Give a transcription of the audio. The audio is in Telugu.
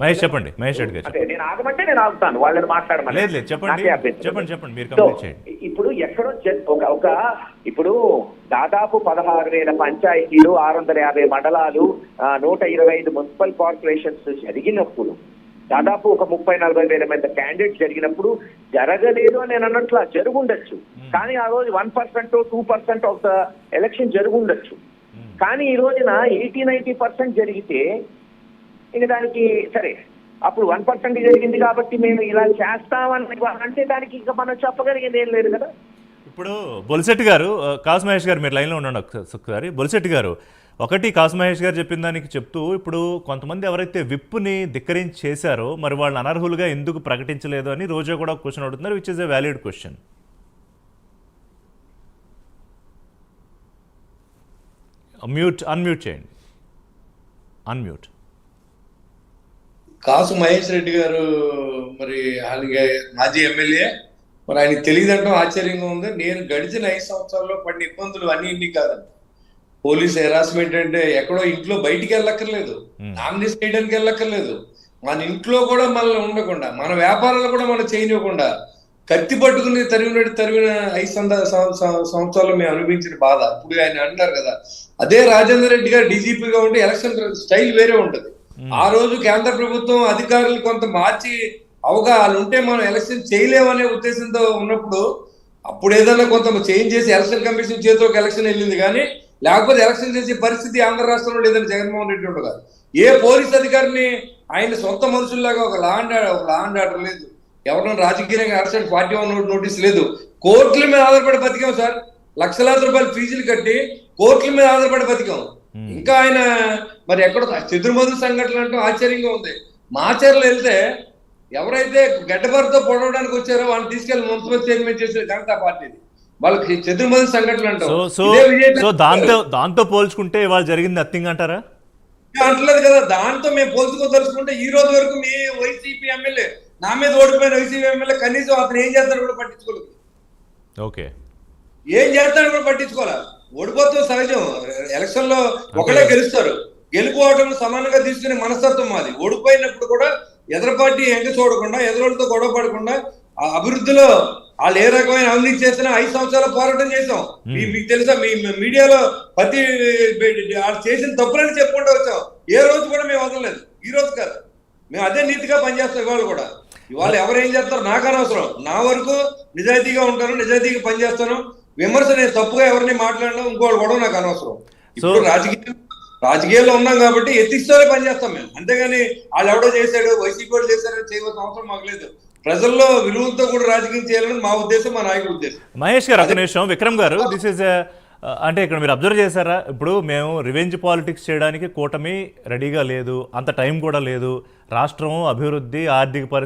మహేష్ చెప్పండి మహేష్ రెడ్డి గారు అంటే నేను ఆగమంటే నేను ఆగుతాను వాళ్ళని మాట్లాడమని. లేదు, లేదు, చెప్పండి. చెప్పండి, చెప్పండి, మీరు. ఇప్పుడు ఎక్కడో ఒక ఒక ఇప్పుడు దాదాపు పదహారు వేల పంచాయతీలు ఆరు వందల యాభై మండలాలు నూట ఇరవై ఐదు మున్సిపల్ కార్పొరేషన్స్ జరిగినప్పుడు దాదాపు ఒక ముప్పై నలభై వేల మంది క్యాండిడేట్ జరిగినప్పుడు జరగలేదు అని నేను అన్నట్లా జరుగుండొచ్చు. కానీ ఆ రోజు one percent two percent of the election జరుగుండొచ్చు. కానీ ఈ రోజున ఎయిటీ నైన్టీ పర్సెంట్ జరిగితే ఇంక దానికి సరే అప్పుడు వన్ పర్సెంట్ జరిగింది కాబట్టి మేము ఇలా చేస్తామని అంటే దానికి ఇంకా మనం చెప్పగలిగింది ఏం లేదు కదా. ఇప్పుడు బొలిశెట్టి గారు కాసు మహేష్ గారు మీరు లైన్లో ఉండండి ఒకసారి బొలిశెట్టి గారు ఒకటి కాసు మహేష్ గారు చెప్పిన దానికి చెప్తూ ఇప్పుడు కొంతమంది ఎవరైతే విప్పుని ధిక్కరించి చేశారో మరి వాళ్ళు అనర్హులుగా ఎందుకు ప్రకటించలేదు అని రోజా కూడా క్వశ్చన్ అడుగుతున్నారు which is a valid question mute unmute చేయండి. అన్మ్యూట్ కాసు మహేష్ రెడ్డి గారు మరి ఆయన మాజీ ఎమ్మెల్యే. మరి ఆయనకి తెలియదంటాం ఆశ్చర్యంగా ఉంది. నేను గడిచిన ఐదు సంవత్సరాల్లో పడిన ఇబ్బందులు అన్ని ఇన్ని కాదండి. పోలీస్ హెరాస్మెంట్ అంటే ఎక్కడో ఇంట్లో బయటికి వెళ్ళక్కర్లేదు. నామినేషన్ చేయడానికి వెళ్ళక్కర్లేదు. మన ఇంట్లో కూడా మనల్ని ఉండకుండా మన వ్యాపారాలు కూడా మనం చేయనివ్వకుండా కత్తి పట్టుకుని తరిమినట్టు తరిమిన ఐదు సంద- సం- సం- సంవత్సరాలు మేము అనుభవించిన బాధ. ఇప్పుడు ఆయన అంటారు కదా అదే రాజేందర్ రెడ్డి గారు డీజీపీగా ఉంటే ఎలక్షన్ స్టైల్ వేరే ఉంటది. ఆ రోజు కేంద్ర ప్రభుత్వం అధికారులు కొంత మార్చి అవగాహన ఉంటే మనం ఎలక్షన్ చేయలేమనే ఉద్దేశంతో ఉన్నప్పుడు అప్పుడు ఏదైనా కొంత చేంజ్ చేసి ఎలక్షన్ కమిషన్ చేతిలోకి ఎలక్షన్ వెళ్ళింది కానీ లేకపోతే ఎలక్షన్ చేసే పరిస్థితి ఆంధ్ర రాష్ట్రంలో లేదని జగన్మోహన్ రెడ్డి ఉండగా ఏ పోలీస్ అధికారిని ఆయన సొంత మనుషుల్లాగా ఒక లా అండ్ ఆర్డర్ ఒక లా అండ్ ఆర్డర్ లేదు. ఎవరినో రాజకీయంగా అరెస్ట్ ఫార్టీ వన్ నోటీస్ లేదు. కోర్టుల మీద ఆధారపడి బతికాం సార్. లక్షలాది రూపాయలు ఫీజులు కట్టి కోర్టుల మీద ఆధారపడి బతికాం. ఇంకా ఆయన మరి ఎక్కడో చతుర్మధు సంఘటన అంటూ ఆశ్చర్యంగా ఉంది. మాచర్లు వెళ్తే ఎవరైతే గడ్డబారితో పొడవడానికి వచ్చారో వాళ్ళని తీసుకెళ్ళి మున్సిపల్ చైర్మన్ చేసే జనతా పార్టీది. వాళ్ళకి చతుర్మధు సంఘటన అంటాం. దాంతో దాంతో పోల్చుకుంటే ఇవాళ జరిగింది నథింగ్ అంటారా? అంటలేదు కదా దాంతో మేము పోల్చుకోదలుచుకుంటే ఈ రోజు వరకు మీ వైసీపీ ఎమ్మెల్యే నా మీద ఓడిపోయిన వైసీపీ ఎమ్మెల్యే కనీసం అతను ఏం చేస్తాడో కూడా పట్టించుకోలేదు ఓకే. ఏం చేస్తాడో కూడా పట్టించుకోవాలి ఓడిపోతాం సహజం. ఎలక్షన్లో ఒకళ్ళే గెలుస్తారు. గెలుపు ఓటమి సమానంగా తీసుకునే మనస్తత్వం మాది. ఓడిపోయినప్పుడు కూడా ఎదురు పార్టీ ఎంక చూడకుండా ఎదురులతో గొడవ పడకుండా ఆ అభివృద్ధిలో వాళ్ళు ఏ రకమైన అవినీతి చేసినా ఐదు సంవత్సరాల పోరాటం చేసాం మీకు తెలుసా మీ మీ మీడియాలో ప్రతి వాళ్ళు చేసిన తప్పులని చెప్పుకుంటూ వచ్చాం. ఏ రోజు కూడా మేము వదలలేదు. ఈ రోజు కాదు. మేము అదే నీతిగా పనిచేస్తాం ఇవాళ కూడా. ఇవాళ ఎవరు ఏం చేస్తారో? నాకు అనవసరం. నా వరకు నిజాయితీగా ఉంటాను నిజాయితీగా పనిచేస్తాను. విమర్శ నేను తప్పుగా ఎవరిని మాట్లాడడం ఇంకోటి కూడా నాకు అనవసరం. ఇప్పుడు రాజకీయ రాజకీయాల్లో ఉన్నాం కాబట్టి ఎత్తిస్తూనే పనిచేస్తాం మేము. అంతేగాని వాళ్ళు ఎవడో చేశాడు వైసీపీ వాళ్ళు చేయవలసిన అవసరం మాకు లేదు. ప్రజల్లో విలువలతో కూడా రాజకీయం చేయాలని మా ఉద్దేశం మా నాయకుడి ఉద్దేశం. మహేష్ గారు ఒక నిమిషం. విక్రమ్ గారు దిస్ ఇస్ అంటే ఇక్కడ మీరు అబ్జర్వ్ చేశారా? ఇప్పుడు మేము రివెంజ్ పాలిటిక్స్ చేయడానికి కూటమి రెడీగా లేదు అంత టైం కూడా లేదు. రాష్ట్రం అభివృద్ధి ఆర్థిక పరిస్థితి